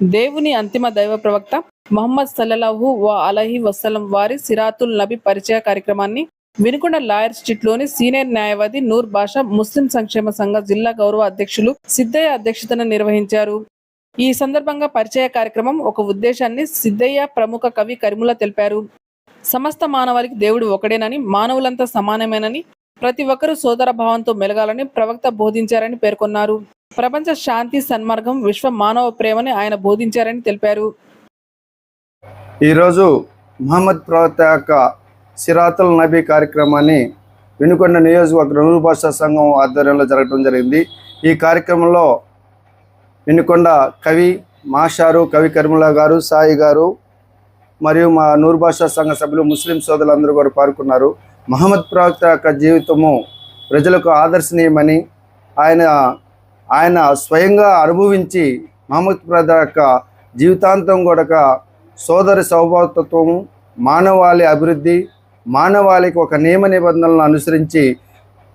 దేవుని అంతిమ దైవ ప్రవక్త మహమ్మద్ సల్లల్లాహు వా అలహి వసలం వారి సిరాతుల్ నబి పరిచయ కార్యక్రమాన్ని వినుకొండ లాయర్ స్ట్రీట్లోని సీనియర్ న్యాయవాది నూర్ బాషా ముస్లిం సంక్షేమ సంఘ జిల్లా గౌరవ అధ్యక్షులు సిద్ధయ్య అధ్యక్షతన నిర్వహించారు. ఈ సందర్భంగా పరిచయ కార్యక్రమం ఒక ఉద్దేశాన్ని సిద్ధయ్య ప్రముఖ కవి కరిముల తెలిపారు. సమస్త మానవాళికి దేవుడు ఒకడేనని మానవులంతా సమానమేనని ప్రతి ఒక్కరూ సోదర భావంతో మెలగాలని ప్రవక్త బోధించారని పేర్కొన్నారు. ప్రపంచ శాంతి సన్మార్గం విశ్వ మానవ ప్రేమని ఆయన బోధించారని తెలిపారు. ఈరోజు మహమ్మద్ ప్రవక్త యొక్క సిరాతుల్ నబీ కార్యక్రమాన్ని వెనుకొండ నియోజకవర్గ నూరు భాషా సంఘం ఆధ్వర్యంలో జరగడం జరిగింది. ఈ కార్యక్రమంలో వెనుకొండ కవి మాషారు కవి కరిముల గారు సాయి గారు మరియు మా నూరు భాషా సంఘ సభ్యులు ముస్లిం సోదరులందరూ కూడా పాల్గొన్నారు. మహమ్మద్ ప్రవక్త యొక్క జీవితము ప్రజలకు ఆదర్శనీయమని ఆయన ఆయన స్వయంగా అనుభవించి మహమ్మద్ ప్రవక్త యొక్క జీవితాంతం కూడా సోదరి సౌభాతత్వము మానవాళి అభివృద్ధి మానవాళికి ఒక నియమ నిబంధనలను అనుసరించి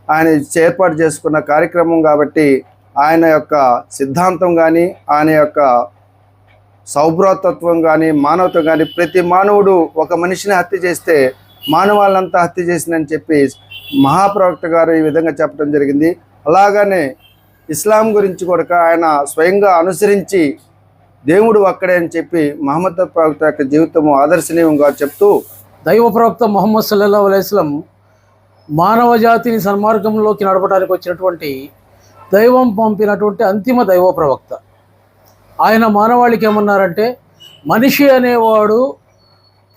ఆయన ఏర్పాటు చేసుకున్న కార్యక్రమం కాబట్టి ఆయన యొక్క సిద్ధాంతం కానీ ఆయన యొక్క సౌభ్రాతత్వం కానీ మానవత్వం కానీ ప్రతి మానవుడు ఒక మనిషిని హత్య చేస్తే మానవాళ్ళంతా హత్య చేసిందని చెప్పి మహాప్రవక్త గారు ఈ విధంగా చెప్పడం జరిగింది. అలాగనే ఇస్లాం గురించి కూడా ఆయన స్వయంగా అనుసరించి దేవుడు అక్కడే అని చెప్పి మహమ్మద్ ప్రవక్త యొక్క జీవితము ఆదర్శనీయంగా చెప్తూ దైవ ప్రవక్త మొహమ్మద్ సల్లల్లా అలైస్లం మానవ జాతిని సన్మార్గంలోకి నడపడానికి వచ్చినటువంటి దైవం పంపినటువంటి అంతిమ దైవ ప్రవక్త. ఆయన మానవాళికి ఏమన్నారంటే మనిషి అనేవాడు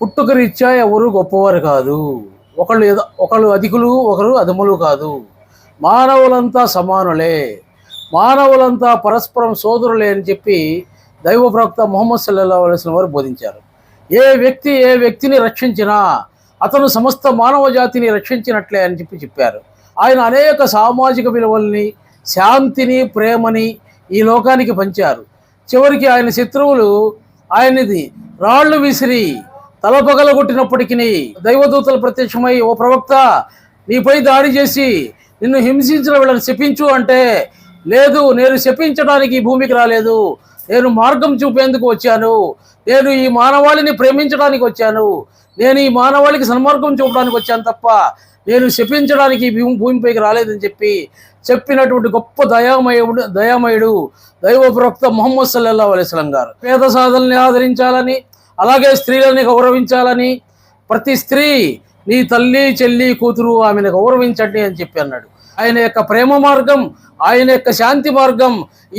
పుట్టుక రీత్యా ఎవరు గొప్పవారు కాదు. ఒకళ్ళు ఏదో ఒకళ్ళు అధికులు ఒకరు అధములు కాదు. మానవులంతా సమానులే. మానవులంతా పరస్పరం సోదరులే అని చెప్పి దైవ ప్రవక్త మొహమ్మద్ సల్లల్లా అలైస్లం వారు బోధించారు. ఏ వ్యక్తి ఏ వ్యక్తిని రక్షించినా అతను సమస్త మానవ జాతిని రక్షించినట్లే అని చెప్పి చెప్పారు. ఆయన అనేక సామాజిక విలువల్ని శాంతిని ప్రేమని ఈ లోకానికి పంచారు. చివరికి ఆయన శత్రువులు ఆయనది రాళ్ళు విసిరి తలపగలగొట్టినప్పటికీ దైవదూతలు ప్రత్యక్షమై ఓ ప్రవక్త నీపై దాడి చేసి నిన్ను హింసించిన వీళ్ళని శపించు అంటే లేదు నేను శపించడానికి ఈ భూమికి రాలేదు. నేను మార్గం చూపేందుకు వచ్చాను. నేను ఈ మానవాళిని ప్రేమించడానికి వచ్చాను. నేను ఈ మానవాళికి సన్మార్గం చూపడానికి వచ్చాను తప్ప నేను శపించడానికి ఈ భూమి భూమిపైకి రాలేదని చెప్పి చెప్పినటువంటి గొప్ప దయామయుడు దయామయుడు దైవ ప్రవక్త మొహమ్మద్ సల్లల్లా అలైస్లం గారు. పేద సాధనని ఆదరించాలని అలాగే స్త్రీలని గౌరవించాలని ప్రతి స్త్రీ నీ తల్లి చెల్లి కూతురు ఆమెను గౌరవించండి అని చెప్పి అన్నాడు. ఆయన యొక్క ప్రేమ మార్గం ఆయన యొక్క శాంతి మార్గం